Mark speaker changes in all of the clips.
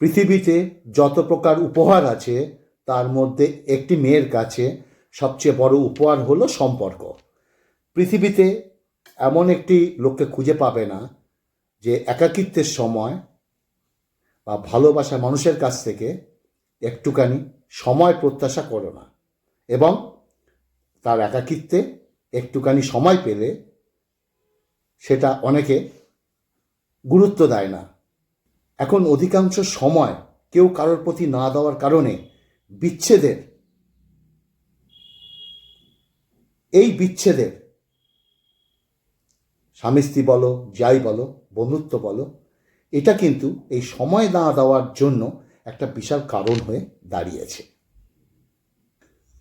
Speaker 1: পৃথিবীতে যত প্রকার উপহার আছে, তার মধ্যে একটি মেয়ের কাছে সবচেয়ে বড় উপহার হলো সম্পর্ক। পৃথিবীতে এমন একটি লোককে খুঁজে পাবে না যে একাকিত্বের সময় বা ভালোবাসা মানুষের কাছ থেকে একটুখানি সময় প্রত্যাশা করো না এবং তার একাকিত্বে একটুখানি সময় পেলে সেটা অনেকে গুরুত্ব দেয় না। এখন অধিকাংশ সময় কেউ কারোর প্রতি না দেওয়ার কারণে বিচ্ছেদের, এই বিচ্ছেদের, স্বামী স্ত্রী বলো, যাই বলো, বন্ধুত্ব বলো, এটা কিন্তু এই সময় না দেওয়ার জন্য একটা বিশাল কারণ হয়ে দাঁড়িয়েছে।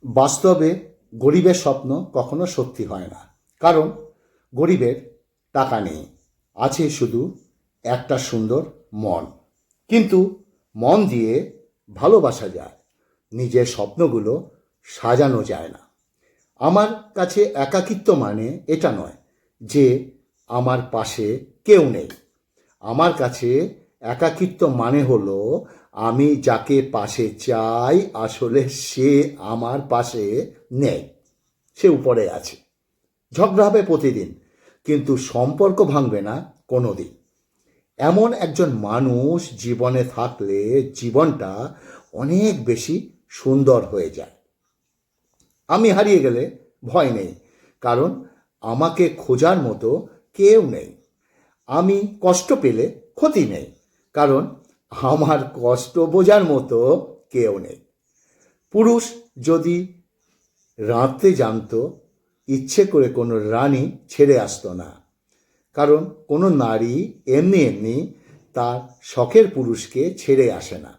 Speaker 1: বাস্তবে গরিবের স্বপ্ন কখনো সত্যি হয় না, কারণ গরিবের টাকা নেই, আছে শুধু একটা সুন্দর মন। কিন্তু মন দিয়ে ভালোবাসা যায়, নিজের স্বপ্নগুলো সাজানো যায় না। আমার কাছে একাকিত্ব মানে এটা নয় যে আমার পাশে কেউ নেই। আমার কাছে একাকিত্ব মানে হলো আমি যাকে পাশে চাই আসলে সে আমার পাশে নেই, সে উপরে আছে। ঝগড়া হবে প্রতিদিন, কিন্তু সম্পর্ক ভাঙবে না কোনো দিন এমন একজন মানুষ জীবনে থাকলে জীবনটা অনেক বেশি সুন্দর হয়ে যায়। আমি হারিয়ে গেলে ভয় নেই, কারণ আমাকে খোঁজার মতো কেউ নেই। আমি কষ্ট পেলে ক্ষতি নেই, কারণ আমার কষ্ট বোঝার মতো কেউ নেই। পুরুষ যদি রাঁধতে জানতো, ইচ্ছে করে কোনো রানী ছেড়ে আসতো না। কারণ কোনো নারী এমনি এমনি তার শখের পুরুষকে ছেড়ে আসে না।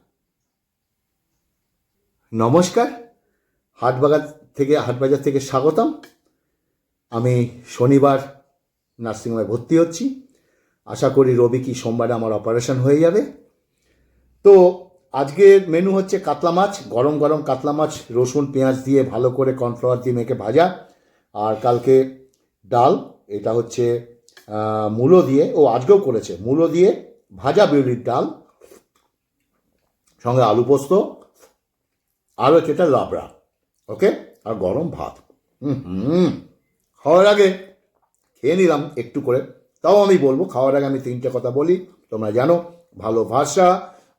Speaker 1: নমস্কার। হাটবাগান থেকে, হাটবাজার থেকে স্বাগতম। আমি শনিবার নার্সিংহোমে ভর্তি হচ্ছি। আশা করি রবি কি সোমবারে আমার অপারেশন হয়ে যাবে। তো আজকের মেনু হচ্ছে কাতলা মাছ, গরম গরম কাতলা মাছ, রসুন, পেঁয়াজ দিয়ে ভালো করে কর্নফ্লাওয়ার দিয়ে মেখে ভাজা। আর কালকে ডাল, এটা হচ্ছে মূলো দিয়ে, ও আজকেও করেছে, মূলো দিয়ে ভাজা বিউলির ডাল, সঙ্গে আলু পোস্ত, আর হচ্ছে এটা লাবড়া, ওকে? আর গরম ভাত। হুম, খাওয়ার আগে খেয়ে নিলাম একটু করে। তাও আমি বলব, খাওয়ার আগে আমি তিনটে কথা বলি, তোমরা জানো ভালোবাসা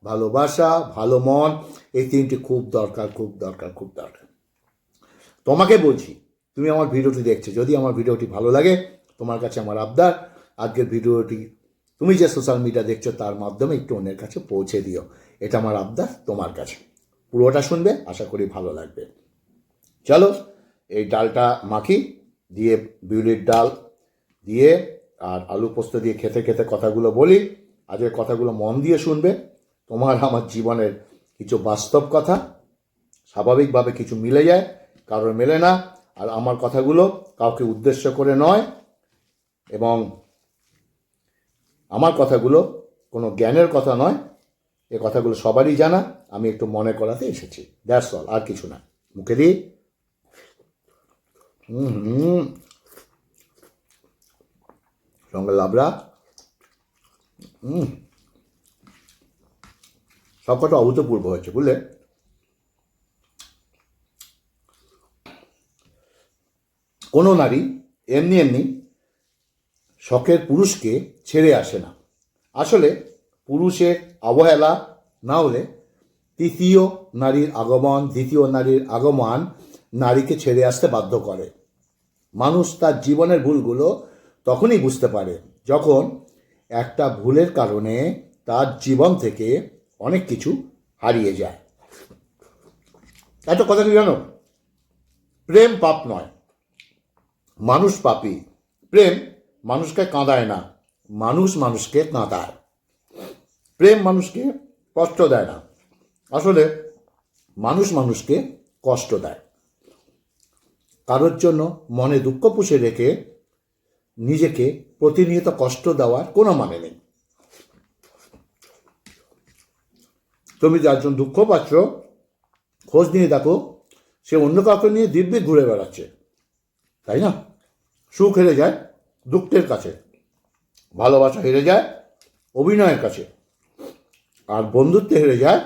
Speaker 1: ভালোবাসা ভালো মন, এই তিনটি খুব দরকার খুব দরকার খুব দরকার। তোমাকে বলছি, তুমি আমার ভিডিওটি দেখছ, যদি আমার ভিডিওটি ভালো লাগে তোমার কাছে আমার আবদার। আজকের ভিডিওটি তুমি যে সোশ্যাল মিডিয়া দেখছ, তার মাধ্যমে একটু অন্যের কাছে পৌঁছে দিও। এটা আমার আবদার তোমার কাছে। পুরোটা শুনবে, আশা করি ভালো লাগবে। চলো, এই ডালটা মাখি, দিয়ে বিউলির ডাল দিয়ে আর আলু পোস্ত দিয়ে খেতে খেতে কথাগুলো বলি। আজকের কথাগুলো মন দিয়ে শুনবে। তোমার আমার জীবনের কিছু বাস্তব কথা, স্বাভাবিকভাবে কিছু মিলে যায়, কারোর মেলে না। আর আমার কথাগুলো কাউকে উদ্দেশ্য করে নয়। এবং আমার কথাগুলো কোনো জ্ঞানের কথা নয়, এ কথাগুলো সবারই জানা, আমি একটু মনে করাতে এসেছি। দ্যাটস অল আর কিছু না। মুখে দিই। হুম সঙ্গে লাবড়া। হুম। সবকটা অভূতপূর্ব হয়েছে, বুঝলে? কোনো নারী, এমনি এমনি শখের পুরুষকে ছেড়ে আসে না। আসলে পুরুষের অবহেলা না হলে তৃতীয় নারীর আগমন, দ্বিতীয় নারীর আগমন নারীকে ছেড়ে আসতে বাধ্য করে। মানুষ তার জীবনের ভুলগুলো তখনই বুঝতে পারে যখন একটা ভুলের কারণে তার জীবন থেকে অনেক কিছু হারিয়ে যায়। এত কথা কি জানো? প্রেম পাপ নয়। মানুষ পাপী। প্রেম মানুষকে কাঁদায় না। মানুষ মানুষকে কাঁদায়। প্রেম মানুষকে কষ্ট দেয় না। আসলে মানুষ মানুষকে কষ্ট দেয়। কারোর জন্য মনে দুঃখ পুষে রেখে নিজেকে প্রতিনিয়ত কষ্ট দেওয়ার কোনো মানে নেই। তুমি যার জন্য দুঃখ পাচ্ছ, খোঁজ নিয়ে দেখো, সে অন্য কাউকে নিয়ে দিব্যি ঘুরে বেড়াচ্ছে। তাই না? সুখ হেরে যায় দুঃখের কাছে, ভালোবাসা হেরে যায়, অভিনয়ের কাছে, আর বন্ধুত্ব হেরে যায়,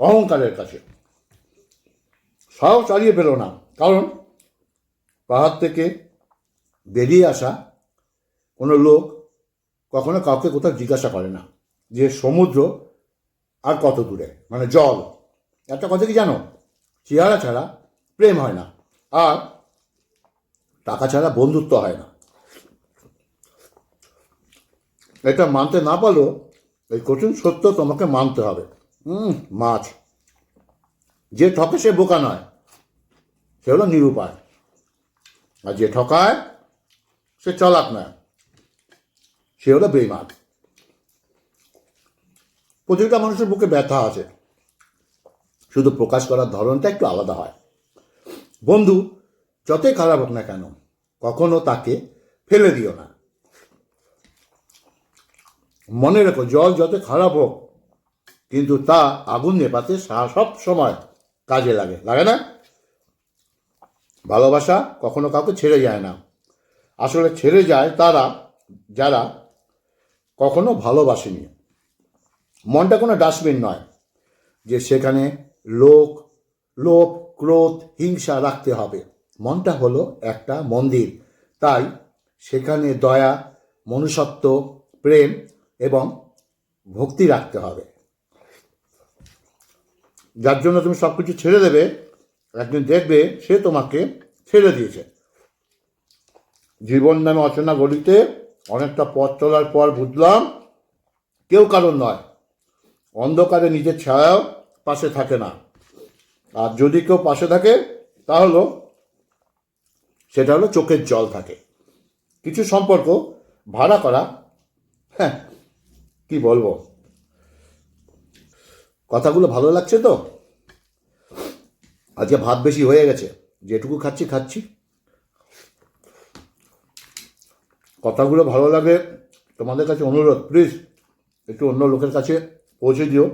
Speaker 1: অহংকারের কাছে। সাহস চালিয়ে পেল না, কারণ পাহাড় থেকে বেরিয়ে আসা কোনো লোক কখনো কাউকে কোথাও জিজ্ঞাসা করে না যে সমুদ্র আর কত দূরে মানে জল। একটা কথা কি জানো? চেহারা ছাড়া প্রেম হয় না, আর টাকা ছাড়া বন্ধুত্ব হয় না। এটা মানতে না পারলেও এই কঠিন সত্য তোমাকে মানতে হবে। হুম মাছ। যে ঠকে সে বোকা নয়। সে হলো নিরুপায়। আর যে ঠকায়, সে চালাক নয়। সে হলো বেইমান। প্রতিটা মানুষের বুকে ব্যথা আছে। শুধু প্রকাশ করার ধরনটা একটু আলাদা হয়। বন্ধু, যতই খারাপ হোক না কেন, কখনো তাকে ফেলে দিও না। মনে রেখো, জল যত খারাপ হোক, কিন্তু তা আগুন নেপাতে সব সময় কাজে লাগে। লাগে না? ভালোবাসা কখনো কাউকে ছেড়ে যায় না। আসলে ছেড়ে যায় তারা, যারা কখনো ভালোবাসেনি। মনটা কোনো ডাস্টবিন নয় যে সেখানে লোক, লোভ, ক্রোধ, হিংসা রাখতে হবে। মনটা হলো একটা মন্দির। তাই সেখানে দয়া, মনুষ্যত্ব, প্রেম এবং ভক্তি রাখতে হবে। যার জন্য তুমি সব কিছু ছেড়ে দেবে একজন দেখবে সে তোমাকে ছেড়ে দিয়েছে। জীবন নামে অচেনা গলিতে অনেকটা পথ চলার পর বুঝলাম কেউ কারণ নয়। অন্ধকারে নিজের ছায়াও পাশে থাকে না। আর যদি কেউ পাশে থাকে, তাহলে সেটা হলো চোখের জল থাকে। কিছু সম্পর্ক ভাড়া করা হ্যাঁ কি বলব? কথাগুলো ভালো লাগছে তো? আজকে ভাত বেশি হয়ে গেছে। যেটুকু খাচ্ছি খাচ্ছি। কথাগুলো ভালো লাগে, তোমাদের কাছে অনুরোধ প্লিজ একটু অন্য লোকের কাছে পৌঁছে দিও।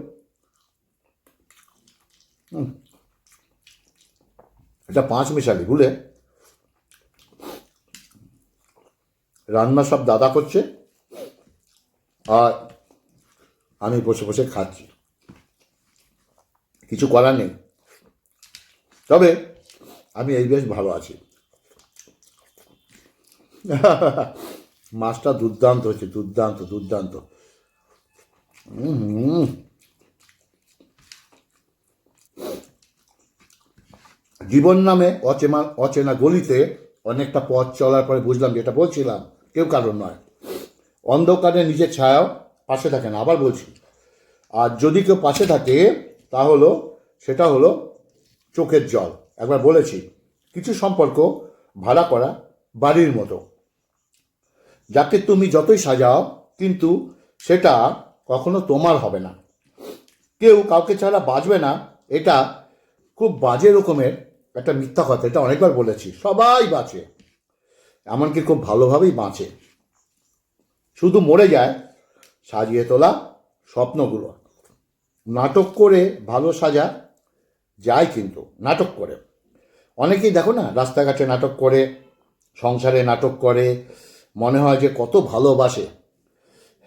Speaker 1: এটা পাঁচ মিশালি, ভুলে। রান্না সব দাদা করছে। আর আমি বসে বসে খাচ্ছি। কিছু করার নেই। তবে আমি এই বেশ ভালো আছি। মাছটা দুর্দান্ত হচ্ছে দুর্দান্ত দুর্দান্ত। জীবন নামে অচেনা অচেনা গলিতে অনেকটা পথ চলার পরে বুঝলাম যেটা বলছিলাম, কেউ কারণ নয়। অন্ধকারে নিজের ছায়াও পাশে থাকে না আবার বলছি। আর যদি কেউ পাশে থাকে, তা হলো, সেটা হলো চোখের জল। একবার বলেছি, কিছু সম্পর্ক ভাড়া করা বাড়ির মতো। যাকে তুমি যতই সাজাও, কিন্তু সেটা কখনো তোমার হবে না। কেউ কাউকে ছাড়া বাঁচবে না, এটা খুব বাজে রকমের একটা মিথ্যা কথা, এটা অনেকবার বলেছি, সবাই বাঁচে। এমনকি খুব ভালোভাবেই বাঁচে। শুধু মরে যায় সাজিয়ে তোলা স্বপ্নগুলো। নাটক করে ভালো সাজা যায় কিন্তু, নাটক করে। অনেকেই দেখো না, রাস্তাঘাটে নাটক করে, সংসারে নাটক করে, মনে হয় যে কত ভালোবাসে।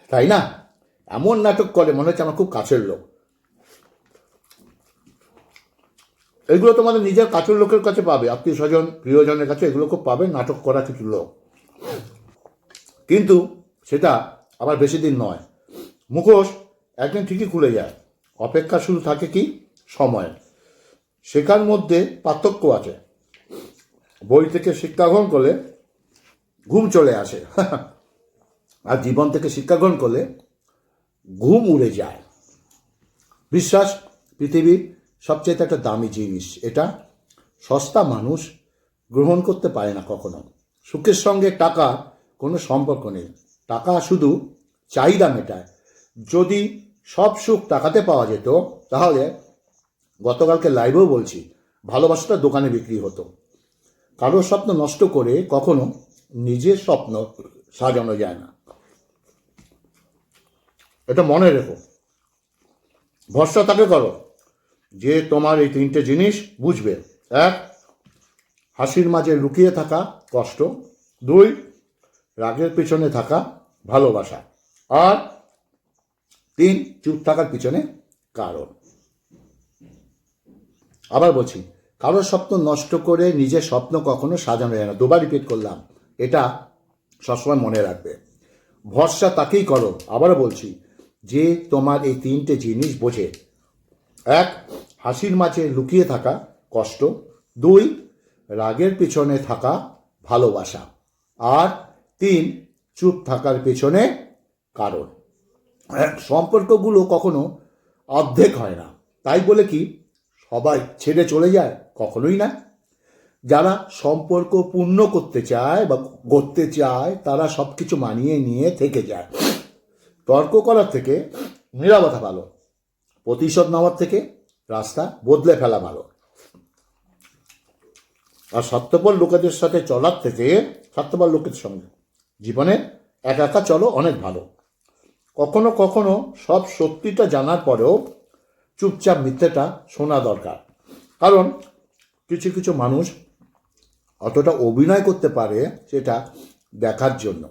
Speaker 1: তাই না? এমন নাটক করে, মনে হচ্ছে আমার খুব কাছের লোক। এগুলো তোমাদের নিজের কাছের লোকের কাছে পাবে, আত্মীয় স্বজন, প্রিয়জনের কাছে এগুলো খুব পাবে, নাটক করা কিছু লোক। কিন্তু সেটা আবার বেশি দিন নয়। মুখোশ একদিন ঠিকই খুলে যায়। অপেক্ষা শুরু থাকে কি? সময় শেখার মধ্যে পার্থক্য আছে। বই থেকে শিক্ষা গ্রহণ করলে ঘুম চলে আসে। আর জীবন থেকে শিক্ষা গ্রহণ করলে ঘুম উড়ে যায়। বিশ্বাস পৃথিবীর সবচেয়ে একটা দামি জিনিস। এটা সস্তা মানুষ গ্রহণ করতে পারে না কখনো। সুখের সঙ্গে টাকা কোনো সম্পর্ক নেই। টাকা শুধু চাহিদা মেটায়। যদি সব সুখ টাকাতে পাওয়া যেত, তাহলে গতকালকে লাইভেও বলছি, ভালোবাসাটা দোকানে বিক্রি হতো। কারোর স্বপ্ন নষ্ট করে কখনো নিজের স্বপ্ন সাজানো যায় না। এটা মনে রেখো। ভরসা তাকে করো যে তোমার এই তিনটে জিনিস বুঝবে। এক, হাসির মাঝে লুকিয়ে থাকা কষ্ট। দুই, রাগের পেছনে থাকা ভালোবাসা। আর তিন চুপ থাকার পিছনে কারণ। আবার বলছি, কারোর স্বপ্ন নষ্ট করে নিজের স্বপ্ন কখনো সাজানো যায় না। দুবার রিপিট করলাম। এটা সবসময় মনে রাখবে। ভরসা তাকেই করো। আবারও বলছি, যে তোমার এই তিনটে জিনিস বোঝে। এক, হাসির মাঝে লুকিয়ে থাকা কষ্ট। দুই, রাগের পিছনে থাকা ভালোবাসা। আর তিন, চুপ থাকার পেছনে কারণ। সম্পর্কগুলো কখনো অর্ধেক হয় না। তাই বলে কি, সবাই ছেড়ে চলে যায়? কখনোই না। যারা সম্পর্ক পূর্ণ করতে চায় বা গড়তে চায়, তারা সব কিছু মানিয়ে নিয়ে থেকে যায়। তর্ক করার থেকে নিরাপত্তা ভালো। প্রতিশোধ নেওয়ার থেকে রাস্তা বদলে ফেলা ভালো। আর স্বার্থপর লোকেদের সাথে চলার থেকে স্বার্থপর লোকের সঙ্গে। জীবনে একা একা চলো অনেক ভালো। কখনো কখনো সব সত্যিটা জানার পরেও চুপচাপ মিথ্যেটা শোনা দরকার। কারণ কিছু কিছু মানুষ অতটা অভিনয় করতে পারে সেটা দেখার জন্য।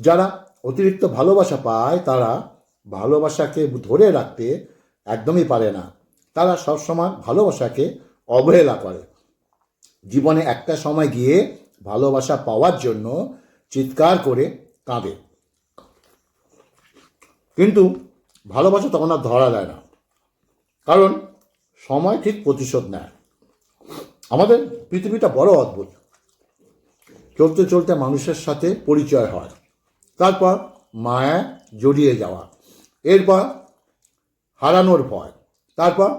Speaker 1: যারা অতিরিক্ত ভালোবাসা পায়, তারা ভালোবাসাকে ধরে রাখতে একদমই পারে না। তারা সবসময় ভালোবাসাকে অবহেলা করে। জীবনে একটা সময় গিয়ে ভালোবাসা পাওয়ার জন্য চিৎকার করে কাঁদে। কিন্তু ভালোবাসা তখন আর ধরা দেয় না। কারণ সময় ঠিক প্রতিশোধ নেয়। আমাদের পৃথিবীটা বড় অদ্ভুত। চলতে চলতে মানুষের সাথে পরিচয় হয়। তারপর মায়া জড়িয়ে যাওয়া। এরপর হারানোর ভয়। তারপর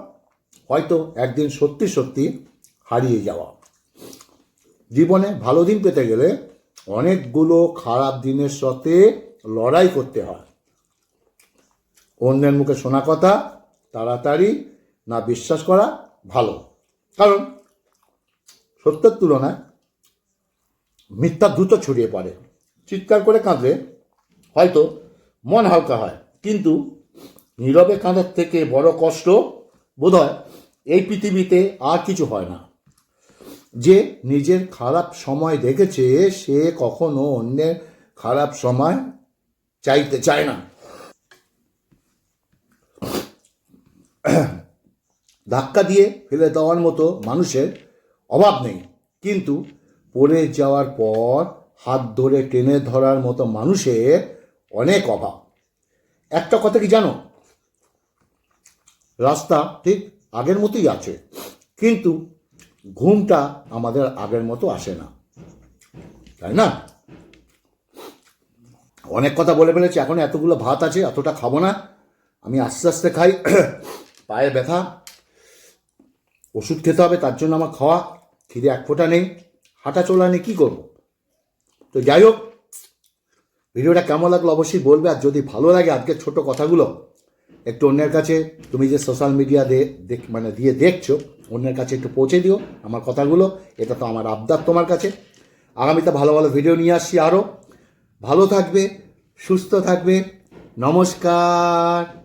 Speaker 1: হয়তো একদিন সত্যি সত্যি হারিয়ে যাওয়া। জীবনে ভালো দিন পেতে গেলে অনেকগুলো খারাপ দিনের সাথে লড়াই করতে হয়। অন্যের মুখে শোনা কথা, তাড়াতাড়ি না বিশ্বাস করা ভালো। কারণ সত্যের তুলনায় মিথ্যা দ্রুত ছড়িয়ে পড়ে। চিৎকার করে কাঁদলে হয়তো মন হালকা হয়, কিন্তু নীরবে কাঁদার থেকে বড় কষ্ট বোধ হয় এই পৃথিবীতে আর কিছু হয় না। যে নিজের খারাপ সময় দেখেছে, সে কখনো অন্যের খারাপ সময় চাইতে চায় না। ধাক্কা দিয়ে ফেলে দেওয়ার মতো মানুষের অভাব নেই। কিন্তু পড়ে যাওয়ার পর হাত ধরে টেনে ধরার মতো মানুষের অনেক অভাব। একটা কথা কি জানো? রাস্তা ঠিক আগের মতোই আছে, কিন্তু ঘুমটা আমাদের আগের মতো আসে না। তাই না? অনেক কথা বলে ফেলেছি, এখন এতগুলো ভাত আছে, এতটা খাব না। আমি আস্তে আস্তে খাই। পায়ে ব্যথা, ওষুধ খেতে হবে, তার জন্য আমার খাওয়া, খিদে এক ফোঁটা নেই, হাঁটা চলা নেই, কী করব? তো যাই হোক, ভিডিওটা কেমন লাগল অবশ্যই বলবে, আর যদি ভালো লাগে আজকের ছোট কথাগুলো, একটু অন্যের কাছে, তুমি যে সোশ্যাল মিডিয়া দেখ মানে দিয়ে দেখছ, অন্যের কাছে একটু পৌঁছে দিও আমার কথাগুলো, এটা তো আমার আবদার তোমার কাছে। আগামীতে ভালো ভালো ভিডিও নিয়ে আসছি আরও ভালো থাকবে, সুস্থ থাকবে, নমস্কার।